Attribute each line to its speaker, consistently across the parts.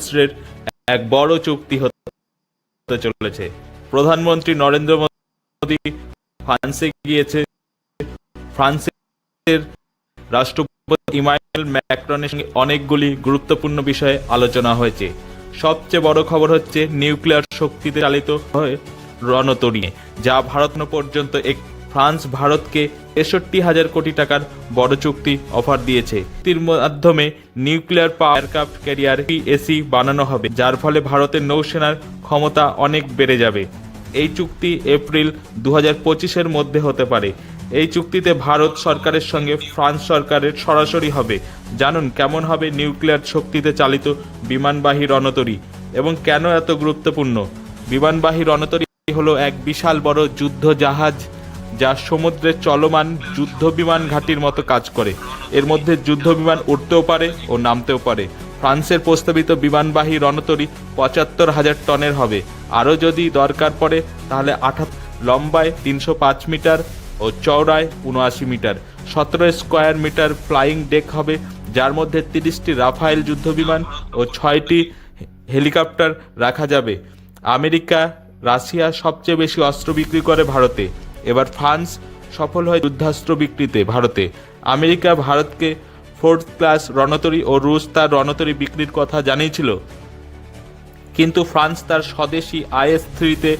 Speaker 1: যুদ্ধাস্ত্রের এক বড় চুক্তি হতে চলেছে। প্রধানমন্ত্রী নরেন্দ্র মোদী ফ্রান্সে গিয়েছে। ফ্রান্সের রাষ্ট্রপতি ইমানুয়েল ম্যাক্রনের সঙ্গে অনেকগুলি গুরুত্বপূর্ণ বিষয়ে আলোচনা হয়েছে। সবচেয়ে বড় খবর হচ্ছে নিউক্লিয়ার শক্তিতে চালিত হয়ে রণতরী যা ভারত পর্যন্ত এক ফ্রান্স ভারতকে তেষট্টি হাজার কোটি টাকার বড় চুক্তি অফার দিয়েছে। চুক্তির মাধ্যমে nuclear power aircraft carrier PAC বানানো হবে, যার ফলে ভারতের নৌসেনার ক্ষমতা অনেক বেড়ে যাবে। এই চুক্তি এপ্রিল দু হাজার পঁচিশের মধ্যে হতে পারে। এই চুক্তিতে ভারত সরকারের সঙ্গে ফ্রান্স সরকারের সরাসরি হবে। জানুন, কেমন হবে নিউক্লিয়ার শক্তিতে চালিত বিমানবাহী রণতরী এবং কেন এত গুরুত্বপূর্ণ? বিমানবাহী রণতরী হলো এক বিশাল বড় যুদ্ধ জাহাজ যা সমুদ্রের চলমান যুদ্ধ বিমান ঘাঁটির মতো কাজ করে। এর মধ্যে যুদ্ধ বিমান উঠতেও পারে ও নামতেও পারে। ফ্রান্সের প্রস্তাবিত বিমানবাহী রণতরী পঁচাত্তর হাজার টনের হবে। আরও যদি দরকার পড়ে, তাহলে আঠাত লম্বায় তিনশো পাঁচ মিটার ও চওড়ায় উনআশি মিটার। সতেরো স্কোয়ার মিটার ফ্লাইং ডেক হবে, যার মধ্যে তিরিশটি রাফায়েল যুদ্ধবিমান ও ছয়টি হেলিকপ্টার রাখা যাবে। আমেরিকা, রাশিয়া সবচেয়ে বেশি অস্ত্র বিক্রি করে ভারতে। এবার ফ্রান্স সফল হয় যুদ্ধাস্ত্র বিক্রিতে ভারতে। আমেরিকা ভারতকে ফোর্থ ক্লাস রণতরী ও রুশ তার রণতরী বিক্রির কথা জানিয়েছিল। কিন্তু ফ্রান্স তার স্বদেশি আইএস থ্রিতে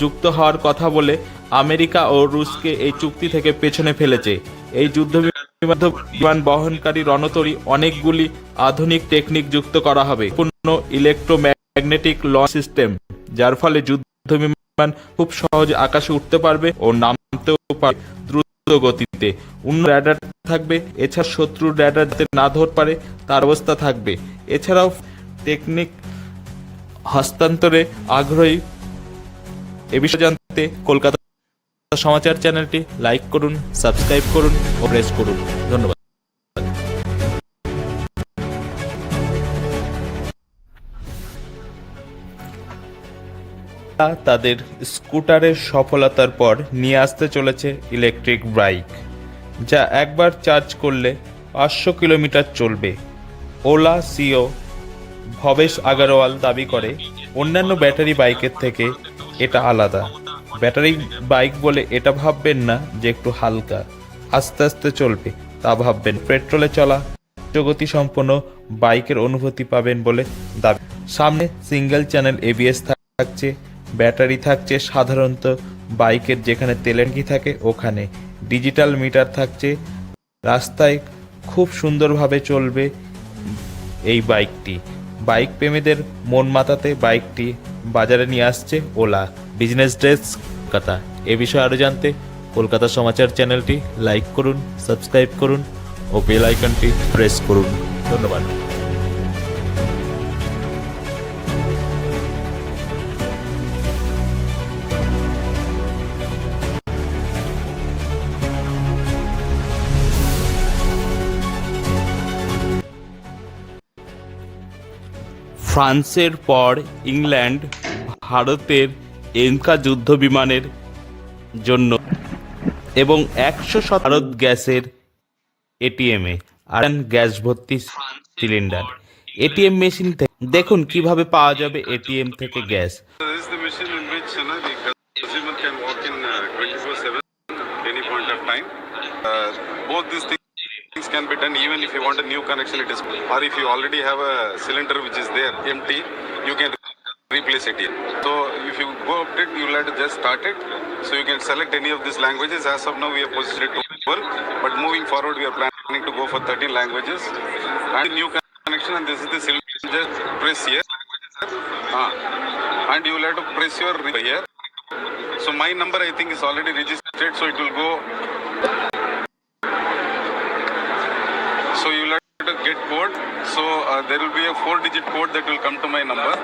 Speaker 1: যুক্ত হওয়ার কথা বলে আমেরিকা ও রুশকে এই চুক্তি থেকে পেছনে ফেলেছে। এই যুদ্ধ বিমান বিমান বহনকারী রণতরী অনেকগুলি আধুনিক টেকনিক যুক্ত করা হবে। পূর্ণ ইলেকট্রোম্যাগনেটিক লঞ্চ সিস্টেম, যার ফলে যুদ্ধ বিমান খুব সহজে আকাশে উঠতে পারবে ও নামতেও পারবে দ্রুত গতিতে। উন্নত র্যাডার থাকবে, এছাড়া শত্রুর র্যাডার যাতে না ধরতে পারে, তার অবস্থা থাকবে। এছাড়াও টেকনিক হস্তান্তরে আগ্রহী। এ বিষয়ে জানতে কলকাতা সমাচার চ্যানেলটি লাইক করুন, সাবস্ক্রাইব করুন ও প্রেস করুন। ধন্যবাদ। তাদের স্কুটারের সফলতার পর নিয়ে আসতে চলেছে ইলেকট্রিক বাইক, যা একবার চার্জ করলে পাঁচশো কিলোমিটার চলবে। ওলা সিও ভবেশ আগারওয়াল দাবি করে, অন্যান্য ব্যাটারি বাইকের থেকে এটা আলাদা। ব্যাটারি বাইক বলে এটা ভাববেন না যে একটু হালকা, আস্তে আস্তে চলবে, তা ভাববেন। পেট্রোলে চলা উচ্চগতি সম্পন্ন বাইকের অনুভূতি পাবেন বলে দাবি। সামনে সিঙ্গেল চ্যানেল এবিএস থাকছে। ব্যাটারি থাকছে সাধারণত বাইকের যেখানে তেলেঙ্কি থাকে, ওখানে। ডিজিটাল মিটার থাকছে। রাস্তায় খুব সুন্দরভাবে চলবে এই বাইকটি। বাইক প্রেমীদের মন মাতাতে বাইকটি বাজারে নিয়ে আসছে ওলা। বিজনেস ড্রেস কলকাতা এ বিষয়ে আরও জানতে কলকাতা সমাচার চ্যানেলটি লাইক করুন, সাবস্ক্রাইব করুন ও বেল আইকনটি প্রেস করুন। ধন্যবাদ। ফ্রান্সের পর ইংল্যান্ড ভারতের এনকা যুদ্ধ বিমানের জন্য এবং একশো ভারত গ্যাসের এটিএমে আর গ্যাস ভর্তি সিলিন্ডার এটিএম মেশিন থেকে দেখুন কীভাবে পাওয়া যাবে এটিএম থেকে gas
Speaker 2: This is the machine in which you know, the consumer can walk in uh, 24/7 any point of time. Uh, both these things can be done even if you want a new connection. It is, or if you already have a cylinder which is there empty, you can replace it here. So if you go update, you will have to just start it. So you can select any of these languages. As of now, we have positioned it to 12, but moving forward, we are planning to go for 13 languages and new connection. And this is the cylinder. Just press here. Ah. and you will have to press your re- here. So my number I think is already registered, so it will go. So you will have to get code. So uh, there will be a four-digit code that will come to my number.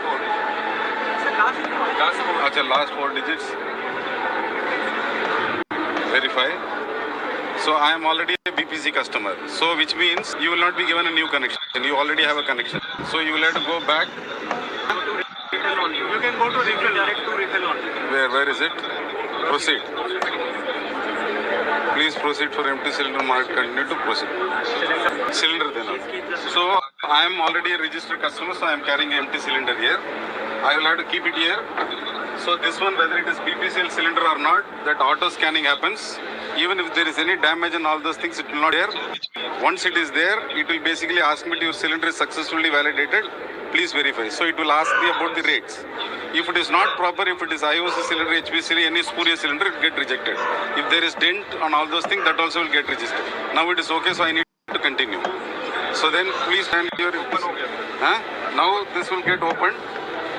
Speaker 2: Acha, last four digits. Verify. So I am already a BPC customer. So which means you will not be given a new connection. You already have a connection. So you will have to go back
Speaker 3: You can go to refill, direct to refill only.
Speaker 2: Where, where is it? Proceed. Please proceed for empty cylinder mark. Continue to proceed. Cylinder then. So I am already a registered customer, so I am carrying empty cylinder here. I will have to keep it here. So this one, whether it is BPCL cylinder or not, that auto scanning happens. Even if there is any damage and all those things, it will not there. Once it is there, it will basically ask me to your cylinder is successfully validated. Please verify. So it will ask me about the rates. If it is not proper, if it is IOC cylinder, HPCL, any spurious cylinder, it will get rejected. If there is dent on all those things, that also will get registered. Now it is okay, so I need to continue. So then please stand your huh? Now this will get opened.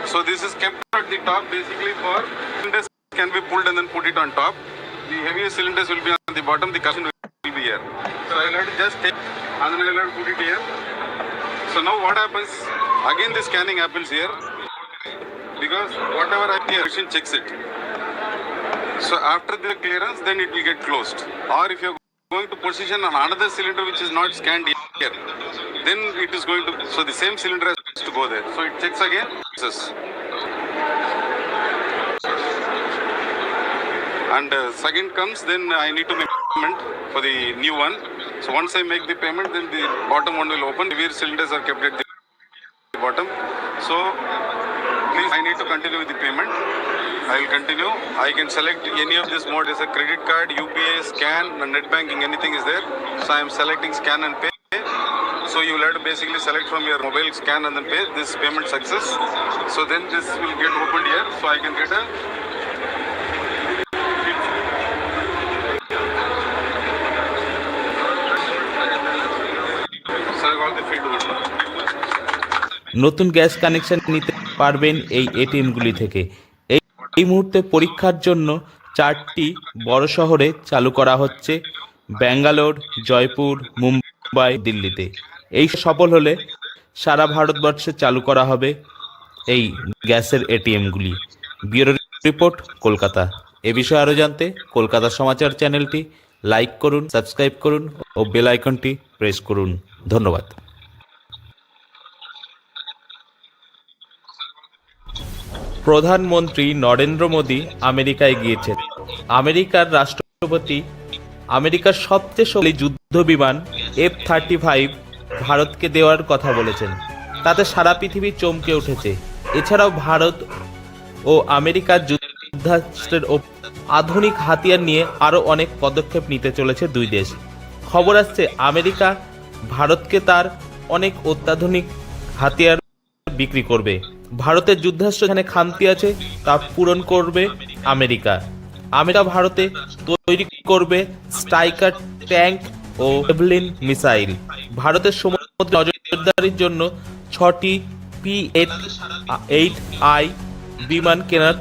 Speaker 2: So this is kept at the top basically for cylinders can be pulled and then put it on top. The heavier cylinders will be on the bottom, the cushion will be here. So I'll have to just take and then I'll have to put it here. So now what happens? Again the scanning happens here because whatever I the machine checks it. So after the clearance, then it will get closed. Or if you're going to position on another cylinder which is not scanned here, then it is going to. So the same cylinder has to go there. So it checks again. And uh, second comes, then I need to make payment for the new one. So once I make the payment, then the bottom one will open. Rear cylinders are kept at the bottom. So please, I need to continue with the payment. I will continue. I can select any of this mode as a credit card, UPI, scan, and net banking, anything is there. So I am selecting scan and pay. So you will have to basically select from your mobile scan and then pay this payment success. So then this will get opened here. So I can get a so I got the feed one.
Speaker 1: নতুন gas connection নিতে পারবেন এই এটিএমগুলি থেকে এই মুহূর্তে পরীক্ষার জন্য চারটি বড় শহরে চালু করা হচ্ছে ব্যাঙ্গালোর, জয়পুর, মুম্বাই, দিল্লিতে। এই সফল হলে সারা ভারতবর্ষে চালু করা হবে এই গ্যাসের এটিএমগুলি। Bureau report, Kolkata. এ বিষয়ে আরও জানতে কলকাতা সমাচার চ্যানেলটি লাইক করুন, সাবস্ক্রাইব করুন ও বেল আইকনটি প্রেস করুন। ধন্যবাদ। প্রধানমন্ত্রী নরেন্দ্র মোদী আমেরিকায় গিয়েছেন। আমেরিকার রাষ্ট্রপতি, আমেরিকার সবচেয়ে শক্তি যুদ্ধ বিমান এফ থার্টি ফাইভ ভারতকে দেওয়ার কথা বলেছেন। তাতে সারা পৃথিবী চমকে উঠেছে। এছাড়াও ভারত ও আমেরিকার যুদ্ধাস্ত্রের আধুনিক হাতিয়ার নিয়ে আরও অনেক পদক্ষেপ নিতে চলেছে দুই দেশ। খবর আসছে, আমেরিকা ভারতকে তার অনেক অত্যাধুনিক হাতিয়ার বিক্রি করবে। ভারতের যুদ্ধাস্ত্র যেখানে খামতি আছে, তা পূরণ করবে আমেরিকা। আমেরিকা ভারতে তৈরি করবে স্ট্রাইকার ট্যাঙ্ক ও এভলিন মিসাইল। ভারতের সমুদ্র নজরদারির জন্য ছটি পি এইট আই বিমান কেনার